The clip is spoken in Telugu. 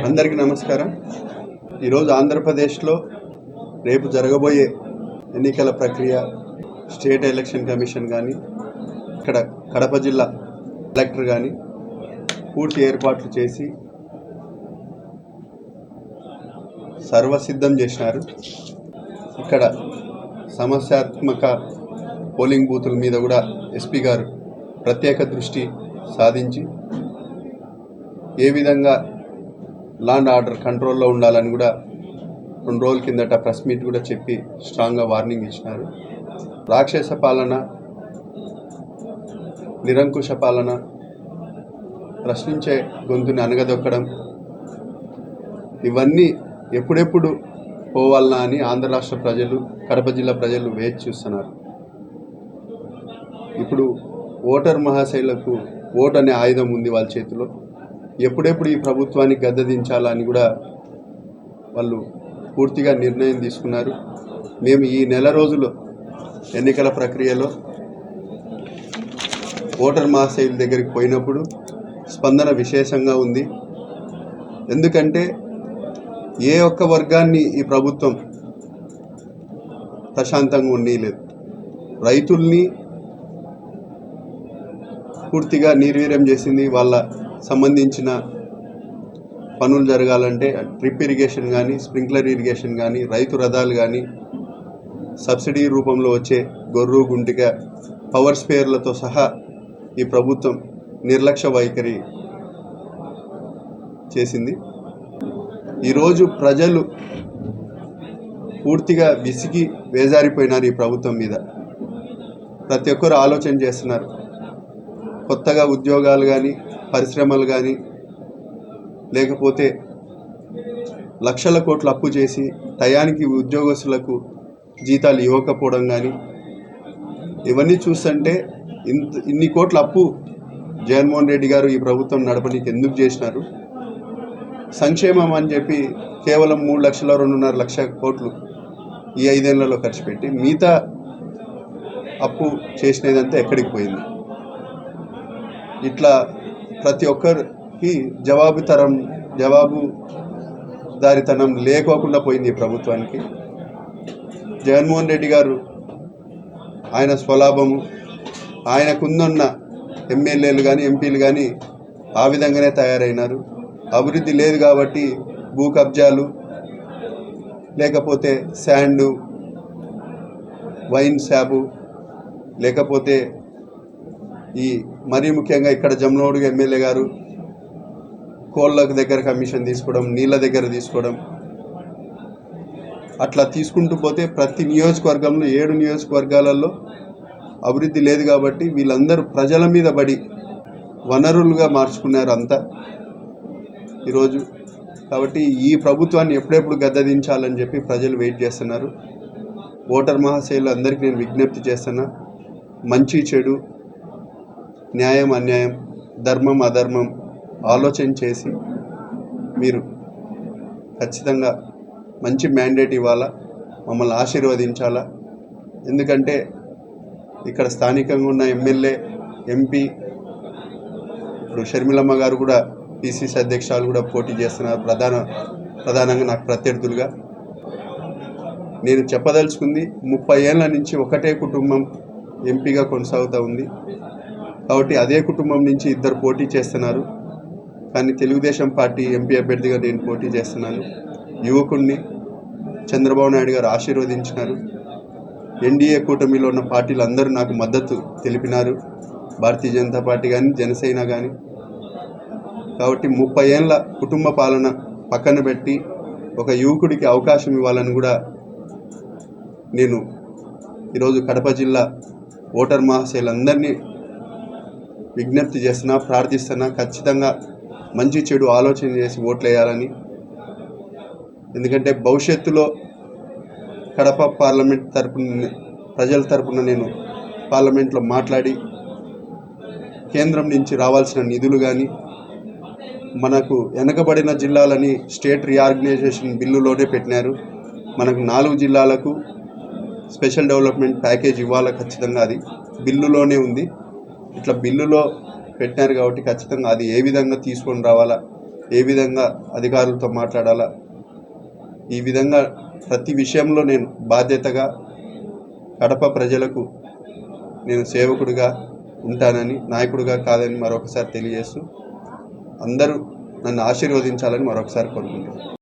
అందరికీ నమస్కారం. ఈరోజు ఆంధ్రప్రదేశ్లో రేపు జరగబోయే ఎన్నికల ప్రక్రియ స్టేట్ ఎలక్షన్ కమిషన్ కానీ ఇక్కడ కడప జిల్లా కలెక్టర్ కానీ పూర్తి ఏర్పాట్లు చేసి సర్వసిద్ధం చేసినారు. ఇక్కడ సమస్యాత్మక పోలింగ్ బూతుల మీద కూడా ఎస్పీ గారు ప్రత్యేక దృష్టి సాధించి ఏ విధంగా లాండ్ ఆర్డర్ కంట్రోల్లో ఉండాలని కూడా రెండు రోజుల కిందట ప్రెస్ మీట్ కూడా చెప్పి స్ట్రాంగ్గా వార్నింగ్ ఇచ్చినారు. రాక్షస పాలన నిరంకుశ పాలన ప్రశ్నించే గొంతుని అనగదొక్కడం ఇవన్నీ ఎప్పుడెప్పుడు పోవాలనా అని ఆంధ్ర రాష్ట్ర ప్రజలు కడప జిల్లా ప్రజలు వేచి చూస్తున్నారు. ఇప్పుడు ఓటర్ మహాశైలకు ఓట్ అనే ఆయుధం ఉంది వాళ్ళ చేతిలో. ఎప్పుడెప్పుడు ఈ ప్రభుత్వాన్ని గద్దెదించాలని కూడా వాళ్ళు పూర్తిగా నిర్ణయం తీసుకున్నారు. మేము ఈ నెల రోజులు ఎన్నికల ప్రక్రియలో ఓటర్ మహాశైల దగ్గరికి పోయినప్పుడు స్పందన విశేషంగా ఉంది. ఎందుకంటే ఏ ఒక్క వర్గాన్ని ఈ ప్రభుత్వం ప్రశాంతంగా ఉండలేదు. రైతుల్ని పూర్తిగా నిర్వీర్యం చేసింది వాళ్ళ సంబంధించిన పనులు జరగాలంటే డ్రిప్ ఇరిగేషన్ కానీ స్ప్రింక్లర్ ఇరిగేషన్ కానీ రైతు రథాలు కానీ సబ్సిడీ రూపంలో వచ్చే గొర్రు గుంటిక పవర్ స్పేర్లతో సహా ఈ ప్రభుత్వం నిర్లక్ష్య వైఖరి చేసింది. ఈరోజు ప్రజలు పూర్తిగా విసిగి వేజారిపోయినారు ఈ ప్రభుత్వం మీద. ప్రతి ఒక్కరు ఆలోచన చేస్తున్నారు. కొత్తగా ఉద్యోగాలు కానీ పరిశ్రమలు కానీ లేకపోతే లక్షల కోట్లు అప్పు చేసి టయానికి ఉద్యోగస్తులకు జీతాలు ఇవ్వకపోవడం కానీ ఇవన్నీ చూస్తుంటే ఇంత ఇన్ని కోట్ల అప్పు జగన్మోహన్ రెడ్డి గారు ఈ ప్రభుత్వం నడపడానికి ఎందుకు చేసినారు? సంక్షేమం అని చెప్పి కేవలం మూడు లక్షల రెండున్నర లక్ష కోట్లు ఈ ఐదేళ్ళలో ఖర్చు పెట్టి మిగతా అప్పు చేసినదంతా ఎక్కడికి పోయింది? ఇట్లా ప్రతి ఒక్కరికి జవాబుతరం జవాబు దారితనం లేకోకుండా పోయింది ఈ ప్రభుత్వానికి. జగన్మోహన్ రెడ్డి గారు ఆయన స్వలాభము ఆయనకుందన్న ఎమ్మెల్యేలు కానీ ఎంపీలు కానీ ఆ విధంగానే తయారైనారు. అభివృద్ధి లేదు కాబట్టి భూ కబ్జాలు లేకపోతే శాండు వైన్ షాపు లేకపోతే ఈ మరీ ముఖ్యంగా ఇక్కడ జమ్నోడు ఎమ్మెల్యే గారు కోళ్ళ దగ్గర కమిషన్ తీసుకోవడం నీళ్ళ దగ్గర తీసుకోవడం అట్లా తీసుకుంటూ పోతే ప్రతి నియోజకవర్గంలో ఏడు నియోజకవర్గాలలో అభివృద్ధి లేదు కాబట్టి వీళ్ళందరూ ప్రజల మీద పడి వనరులుగా మార్చుకున్నారు అంతా ఈరోజు. కాబట్టి ఈ ప్రభుత్వాన్ని ఎప్పుడెప్పుడు గద్దదించాలని చెప్పి ప్రజలు వెయిట్ చేస్తున్నారు. ఓటర్ మహాశైలు అందరికీ నేను విజ్ఞప్తి చేస్తున్నా మంచి చెడు న్యాయం అన్యాయం ధర్మం అధర్మం ఆలోచన చేసి మీరు ఖచ్చితంగా మంచి మ్యాండేట్ ఇవ్వాలా? మమ్మల్ని ఆశీర్వదించాలా? ఎందుకంటే ఇక్కడ స్థానికంగా ఉన్న ఎమ్మెల్యే ఎంపీ ఇప్పుడు షర్మిలమ్మ గారు కూడా పిసిసి అధ్యక్షులు కూడా పోటీ చేస్తున్నారు. ప్రధాన ప్రధానంగా నాకు ప్రత్యర్థులుగా. నేను చెప్పదలుచుకుంది ముప్పై ఏళ్ళ నుంచి ఒకటే కుటుంబం ఎంపీగా కొనసాగుతూ ఉంది. కాబట్టి అదే కుటుంబం నుంచి ఇద్దరు పోటీ చేస్తున్నారు. కానీ తెలుగుదేశం పార్టీ ఎంపీ అభ్యర్థిగా నేను పోటీ చేస్తున్నాను. యువకుడిని చంద్రబాబు నాయుడు గారు ఆశీర్వదించినారు. ఎన్డీఏ కూటమిలో ఉన్న పార్టీలు అందరూ నాకు మద్దతు తెలిపినారు. భారతీయ జనతా పార్టీ కానీ జనసేన కానీ కాబట్టి ముప్పై ఏళ్ళ కుటుంబ పాలన పక్కన పెట్టి ఒక యువకుడికి అవకాశం ఇవ్వాలని కూడా నేను ఈరోజు కడప జిల్లా ఓటర్ మహాశయులందరినీ విజ్ఞప్తి చేస్తున్నా ప్రార్థిస్తున్నా ఖచ్చితంగా మంచి చెడు ఆలోచన చేసి ఓట్లు వేయాలని ఎందుకంటే భవిష్యత్తులో కడప పార్లమెంట్ తరపున ప్రజల తరపున నేను పార్లమెంట్లో మాట్లాడి కేంద్రం నుంచి రావాల్సిన నిధులు కానీ మనకు వెనకబడిన జిల్లాలని స్టేట్ రీఆర్గనైజేషన్ బిల్లులోనే పెట్టినారు. మనకు నాలుగు జిల్లాలకు స్పెషల్ డెవలప్మెంట్ ప్యాకేజ్ ఇవ్వాలి ఖచ్చితంగా అది. బిల్లులోనే ఉంది. ఇట్లా బిల్లులో పెట్టినారు కాబట్టి ఖచ్చితంగా అది ఏ విధంగా తీసుకొని రావాలా ఏ విధంగా అధికారులతో మాట్లాడాలా ఈ విధంగా ప్రతి విషయంలో నేను బాధ్యతగా కడప ప్రజలకు నేను సేవకుడిగా ఉంటానని నాయకుడిగా కాదని మరొకసారి తెలియజేస్తూ అందరూ నన్ను ఆశీర్వదించాలని మరొకసారి కోరుకుంటున్నాను.